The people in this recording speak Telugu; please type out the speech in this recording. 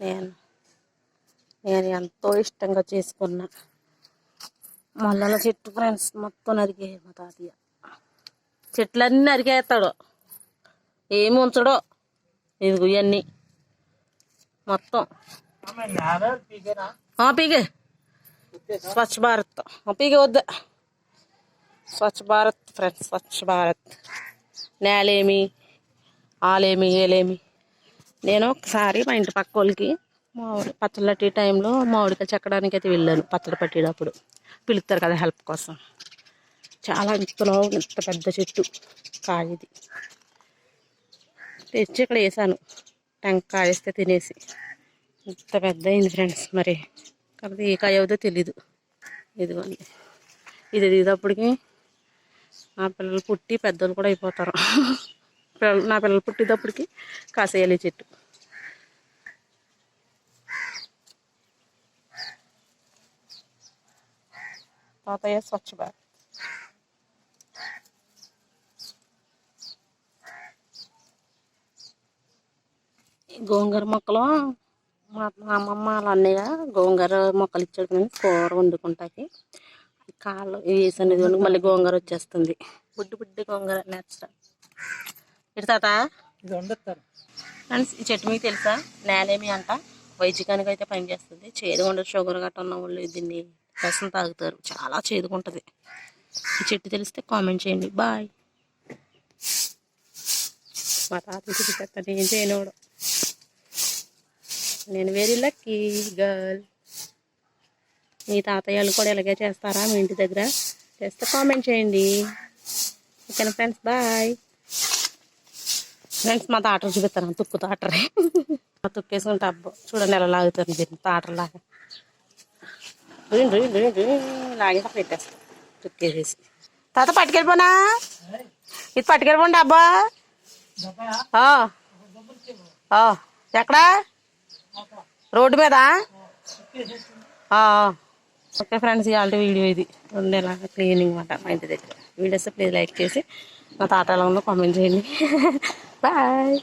నేను నేను ఎంతో ఇష్టంగా చేసుకున్న మల్లల చెట్టు ఫ్రెండ్స్ మొత్తం నరికే మా తాతయ్య. చెట్లన్నీ నరికేస్తాడు ఏమి ఉంచడో ఇదిగో ఇవన్నీ మొత్తం. పీకే. స్వచ్ఛ భారత్. పీకే వద్ద. స్వచ్ఛ భారత్ ఫ్రెండ్స్ స్వచ్ఛ భారత్. నేలేమి ఆలేమి ఏలేమి. నేను ఒకసారి మా ఇంటి పక్క వాళ్ళకి మామిడి పచ్చళ్ళ టైంలో మామిడికాయ చెక్కడానికి అయితే వెళ్ళాను పచ్చడి పట్టేటప్పుడు. పిలుస్తారు కదా హెల్ప్ కోసం. చాలా ఇంతలో ఇంత పెద్ద చెట్టు కాయది. తెచ్చి ఇక్కడ వేసాను. టెంకాయ వేస్తే తినేసి. ఇంత పెద్ద అయింది ఫ్రెండ్స్ మరి. కాకపోతే ఏ కాయ అవుదో తెలీదు. ఇదిగోండి ఇది దిగేటప్పటికి మా పిల్లలు పుట్టి పెద్దలు కూడా అయిపోతారు. నా పిల్లలు పుట్టేటప్పటికి కాసేయాలి చెట్టు. తాతయ్య స్వచ్ఛ భారత్. గోంగూర మొక్కలు మా అమ్మమ్మ వాళ్ళ అన్నయ్య గోంగూర మొక్కలు ఇచ్చాడు కానీ కూర వండుకుంటాకి. కాళ్ళు వేసాను అనేది మళ్ళీ గోంగూర వచ్చేస్తుంది. బుడ్డి బుడ్డి గోంగూర నేచురల్ ఇటు తాత? ఇది వండుతారు ఫ్రెండ్స్ ఈ చెట్టు మీకు తెలుసా? నేలేమి అంట. వైద్యకానికి అయితే పనిచేస్తుంది చేదు ఉండదు షుగర్ గట్ట ఉన్న వాళ్ళు దీన్ని రసం తాగుతారు. చాలా చేదుకుంటుంది. ఈ చెట్టు తెలిస్తే కామెంట్ చేయండి. బాయ్. మా తాత చూపిస్తాను ఏం చేయనోడు నేను వెరీ లక్కీ గర్ల్ మీ తాతయ్యలు కూడా ఇలాగే చేస్తారా? మీ ఇంటి దగ్గర? చేస్తే కామెంట్ చేయండి. ఓకేనా ఫ్రెండ్స్? బాయ్. ఫ్రెండ్స్ మా తాటలు చూపిస్తాను. తుక్కు తాటరే మా తుక్కేసుకుంటే అబ్బో చూడండి ఎలా లాగుతుంది దీన్ని. తాటలాగా లాగా. డ్రీన్ పెట్టేస్తా. తుక్కేసేసి. తాత పట్టుకెళ్ళిపోనా? ఇది పట్టుకెళ్ళిపోండి అబ్బా. ఎక్కడా? రోడ్డు మీద? ఆ. ఓకే ఫ్రెండ్స్ ఇవాళ వీడియో ఇది. ఉండేలా క్లీనింగ్ మాట మా ఇంటి దగ్గర. వీడియోస్ ప్లీజ్ లైక్ చేసి మా తాత ఎలా ఉందో కామెంట్ చేయండి. బాయ్